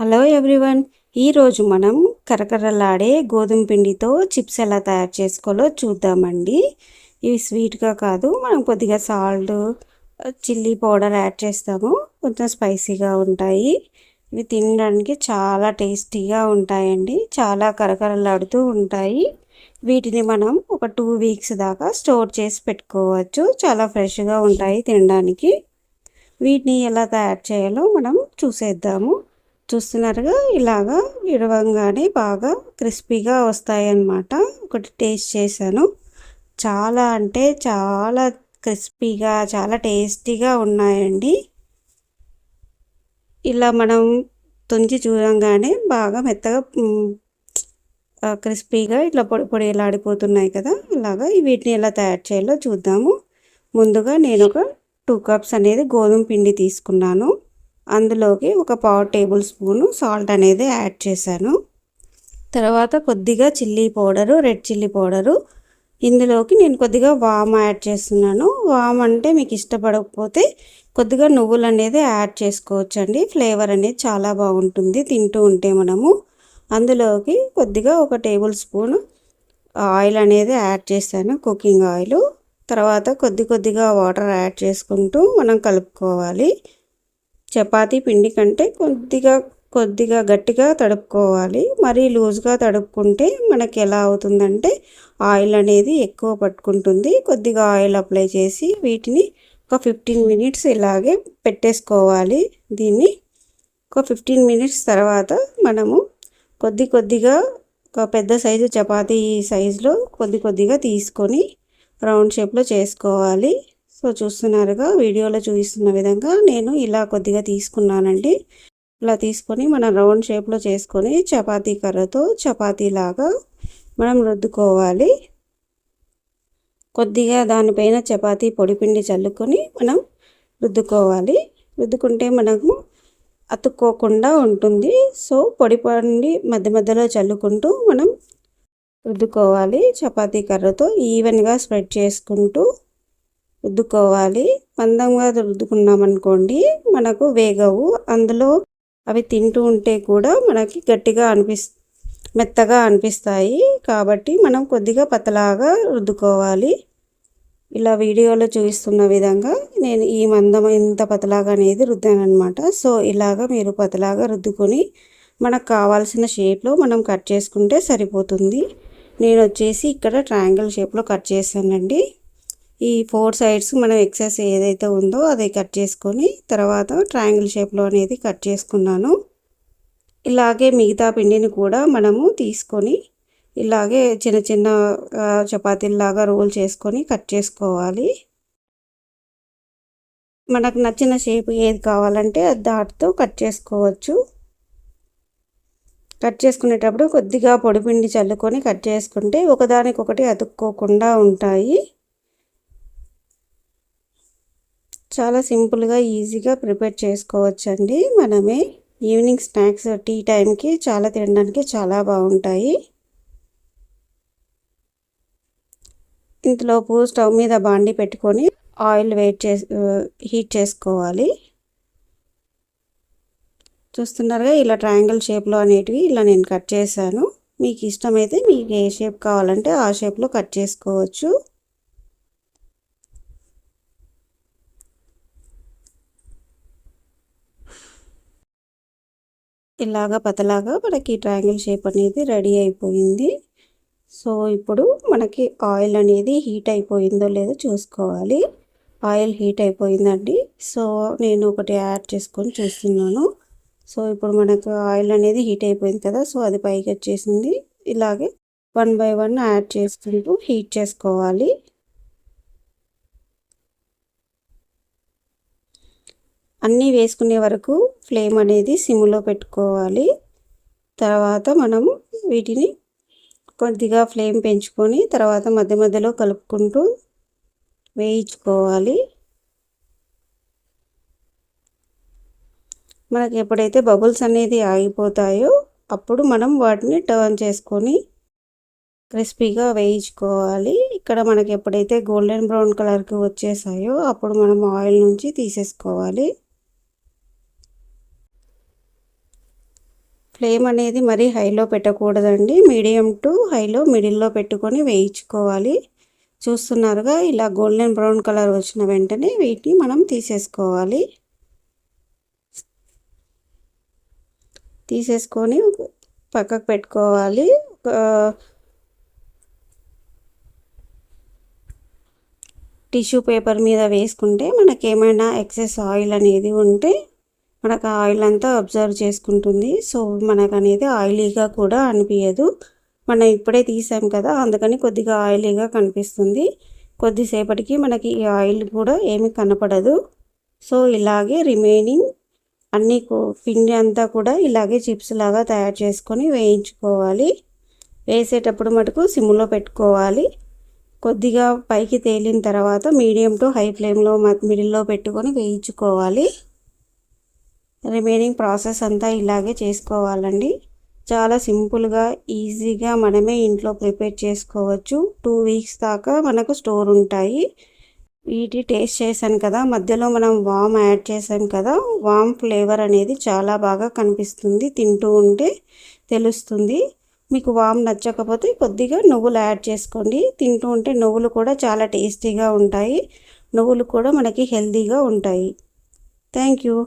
Hello everyone ఈరోజు మనం కరకరలాడే గోధుమ పిండితో చిప్స్ ఎలా తయారు చేసుకోవాలో చూద్దామండి. ఇవి స్వీట్గా కాదు మనం కొద్దిగా సాల్ట్ చిల్లీ పౌడర్ యాడ్ చేస్తాము. కొంచెం స్పైసీగా ఉంటాయి. ఇవి తినడానికి చాలా టేస్టీగా ఉంటాయండి. చాలా కరకరలాడుతూ ఉంటాయి. వీటిని మనం ఒక టూ వీక్స్ దాకా స్టోర్ చేసి పెట్టుకోవచ్చు. చాలా ఫ్రెష్గా ఉంటాయి తినడానికి. వీటిని ఎలా తయారు చేయాలో మనం చూసేద్దాము. చూస్తున్నారుగా ఇలాగా విడవంగానే బాగా క్రిస్పీగా వస్తాయన్నమాట. ఒకటి టేస్ట్ చేశాను. చాలా అంటే చాలా క్రిస్పీగా చాలా టేస్టీగా ఉన్నాయండి. ఇలా మనం తుంచి చూడంగానే బాగా మెత్తగా క్రిస్పీగా ఇట్లా పొడి పొడి ఆడిపోతున్నాయి కదా. ఇలాగా వీటిని ఎలా తయారు చేయాలో చూద్దాము. ముందుగా నేను ఒక టూ కప్స్ అనేది గోధుమ పిండి తీసుకున్నాను. అందులోకి ఒక పావు టేబుల్ స్పూను సాల్ట్ అనేది యాడ్ చేశాను. తర్వాత కొద్దిగా chilli powder red chilli powder. ఇందులోకి నేను కొద్దిగా వామ్ యాడ్ చేస్తున్నాను. వామ్ అంటే మీకు ఇష్టపడకపోతే కొద్దిగా నువ్వులు అనేది యాడ్ చేసుకోవచ్చు అండి ఫ్లేవర్ అనేది చాలా బాగుంటుంది తింటూ ఉంటే మనము. అందులోకి కొద్దిగా ఒక టేబుల్ స్పూన్ ఆయిల్ అనేది యాడ్ చేశాను కుకింగ్ ఆయిల్. తర్వాత కొద్ది కొద్దిగా వాటర్ యాడ్ చేసుకుంటూ మనం కలుపుకోవాలి. చపాతీ పిండి కంటే కొద్దిగా కొద్దిగా గట్టిగా తడుపుకోవాలి. మరీ లూజ్గా తడుపుకుంటే మనకి ఎలా అవుతుందంటే ఆయిల్ అనేది ఎక్కువ పట్టుకుంటుంది. కొద్దిగా ఆయిల్ అప్లై చేసి వీటిని ఒక ఫిఫ్టీన్ మినిట్స్ ఇలాగే పెట్టేసుకోవాలి. దీన్ని ఒక ఫిఫ్టీన్ మినిట్స్ తర్వాత మనము కొద్ది కొద్దిగా ఒక పెద్ద సైజు చపాతీ సైజులో కొద్ది కొద్దిగా తీసుకొని రౌండ్ షేప్లో చేసుకోవాలి. సో చూస్తున్నారుగా వీడియోలో చూపిస్తున్న విధంగా నేను ఇలా కొద్దిగా తీసుకున్నానండి. ఇలా తీసుకొని మనం రౌండ్ షేప్లో చేసుకొని చపాతీ కర్రతో చపాతీలాగా మనం రుద్దుకోవాలి. కొద్దిగా దానిపైన చపాతీ పొడిపిండి చల్లుకొని మనం రుద్దుకోవాలి. రుద్దుకుంటే మనకు అతుక్కోకుండా ఉంటుంది. సో పొడి పండి మధ్య మధ్యలో చల్లుకుంటూ మనం రుద్దుకోవాలి చపాతీ కర్రతో ఈవెన్గా స్ప్రెడ్ చేసుకుంటూ. రుద్దుకోవాలి. మందంగా రుద్దుకున్నామనుకోండి మనకు వేగవు. అందులో అవి తింటూ ఉంటే కూడా మనకి గట్టిగా అనిపిస్ మెత్తగా అనిపిస్తాయి. కాబట్టి మనం కొద్దిగా పతలాగా రుద్దుకోవాలి. ఇలా వీడియోలో చూపిస్తున్న విధంగా నేను ఈ మందం ఇంత పతలాగా అనేది రుద్దానమాట సో ఇలాగా మీరు పతలాగా రుద్దుకొని మనకు కావాల్సిన షేప్లో మనం కట్ చేసుకుంటే సరిపోతుంది. నేను వచ్చేసి ఇక్కడ ట్రయాంగిల్ షేప్లో కట్ చేశానండి. ఈ ఫోర్ సైడ్స్ మనం ఎక్సెస్ ఏదైతే ఉందో అది కట్ చేసుకొని తర్వాత ట్రయాంగిల్ షేప్లో అనేది కట్ చేసుకున్నాను. ఇలాగే మిగతా పిండిని కూడా మనము తీసుకొని ఇలాగే చిన్న చిన్న చపాతీలాగా రోల్ చేసుకొని కట్ చేసుకోవాలి. మనకు నచ్చిన షేప్ ఏది కావాలంటే దాటితో కట్ చేసుకోవచ్చు. కట్ చేసుకునేటప్పుడు కొద్దిగా పొడిపిండి చల్లుకొని కట్ చేసుకుంటే ఒకదానికొకటి అతుక్కోకుండా ఉంటాయి. చాలా సింపుల్గా ఈజీగా ప్రిపేర్ చేసుకోవచ్చండి. మనమే ఈవినింగ్ స్నాక్స్ టీ టైంకి చాలా తినడానికి చాలా బాగుంటాయి. ఇంతలోపు స్టవ్ మీద బాండి పెట్టుకొని ఆయిల్ వెయిట్ చేసి హీట్ చేసుకోవాలి. చూస్తున్నారుగా ఇలా ట్రయాంగిల్ షేప్లో అనేటివి ఇలా నేను కట్ చేశాను. మీకు ఇష్టమైతే మీకు ఏ షేప్ కావాలంటే ఆ షేప్లో కట్ చేసుకోవచ్చు. ఇలాగా పతలాగా మనకి ట్రయాంగిల్ షేప్ అనేది రెడీ అయిపోయింది. సో ఇప్పుడు మనకి ఆయిల్ అనేది హీట్ అయిపోయిందో లేదో చూసుకోవాలి. ఆయిల్ హీట్ అయిపోయిందండి. సో నేను ఒకటి యాడ్ చేసుకొని చూస్తున్నాను. సో ఇప్పుడు మనకు ఆయిల్ అనేది హీట్ అయిపోయింది కదా సో అది పైకి వచ్చేసింది. ఇలాగే వన్ బై వన్ యాడ్ చేసుకుంటూ హీట్ చేసుకోవాలి. అన్నీ వేసుకునే వరకు ఫ్లేమ్ అనేది సిమ్లో పెట్టుకోవాలి. తర్వాత మనం వీటిని కొద్దిగా ఫ్లేమ్ పెంచుకొని తర్వాత మధ్య మధ్యలో కలుపుకుంటూ వేయించుకోవాలి. మనకి ఎప్పుడైతే బబుల్స్ అనేది ఆగిపోతాయో అప్పుడు మనం వాటిని టర్న్ చేసుకొని క్రిస్పీగా వేయించుకోవాలి. ఇక్కడ మనకి ఎప్పుడైతే గోల్డెన్ బ్రౌన్ కలర్కి వచ్చేసాయో అప్పుడు మనం ఆయిల్ నుంచి తీసేసుకోవాలి. ఫ్లేమ్ అనేది మరీ హైలో పెట్టకూడదండి. మీడియం టు హైలో మిడిల్లో పెట్టుకొని వేయించుకోవాలి. చూస్తున్నారుగా ఇలా గోల్డెన్ బ్రౌన్ కలర్ వచ్చిన వెంటనే వీటిని మనం తీసేసుకోవాలి. తీసేసుకొని పక్కకు పెట్టుకోవాలి. టిష్యూ పేపర్ మీద వేసుకుంటే మనకి ఏమైనా ఎక్సెస్ ఆయిల్ అనేది ఉంటే మనకు ఆయిల్ అంతా అబ్జర్వ్ చేసుకుంటుంది. సో మనకు అనేది ఆయిలీగా కూడా అనిపించదు మనం ఇప్పుడే తీసాం కదా అందుకని కొద్దిగా ఆయిలీగా కనిపిస్తుంది. కొద్దిసేపటికి మనకి ఈ ఆయిల్ కూడా ఏమి కనపడదు. సో ఇలాగే రిమైనింగ్ అన్ని పిండి అంతా కూడా ఇలాగే చిప్స్ లాగా తయారు చేసుకొని వేయించుకోవాలి. వేసేటప్పుడు మటుకు సిమ్లో పెట్టుకోవాలి. కొద్దిగా పైకి తేలిన తర్వాత మీడియం టు హై ఫ్లేమ్లో మిడిల్లో పెట్టుకొని వేయించుకోవాలి. రిమైనింగ్ ప్రాసెస్ అంతా ఇలాగే చేసుకోవాలండి. చాలా సింపుల్గా ఈజీగా మనమే ఇంట్లో ప్రిపేర్ చేసుకోవచ్చు. టూ వీక్స్ దాకా మనకు స్టోర్ ఉంటాయి. వీటి టేస్ట్ చేశాను కదా మధ్యలో మనం వామ్ యాడ్ చేసాం కదా వామ్ ఫ్లేవర్ అనేది చాలా బాగా కనిపిస్తుంది తింటూ ఉంటే తెలుస్తుంది. మీకు వామ్ నచ్చకపోతే కొద్దిగా నువ్వులు యాడ్ చేసుకోండి. తింటూ ఉంటే నువ్వులు కూడా చాలా టేస్టీగా ఉంటాయి. నువ్వులు కూడా మనకి హెల్తీగా ఉంటాయి. Thank you.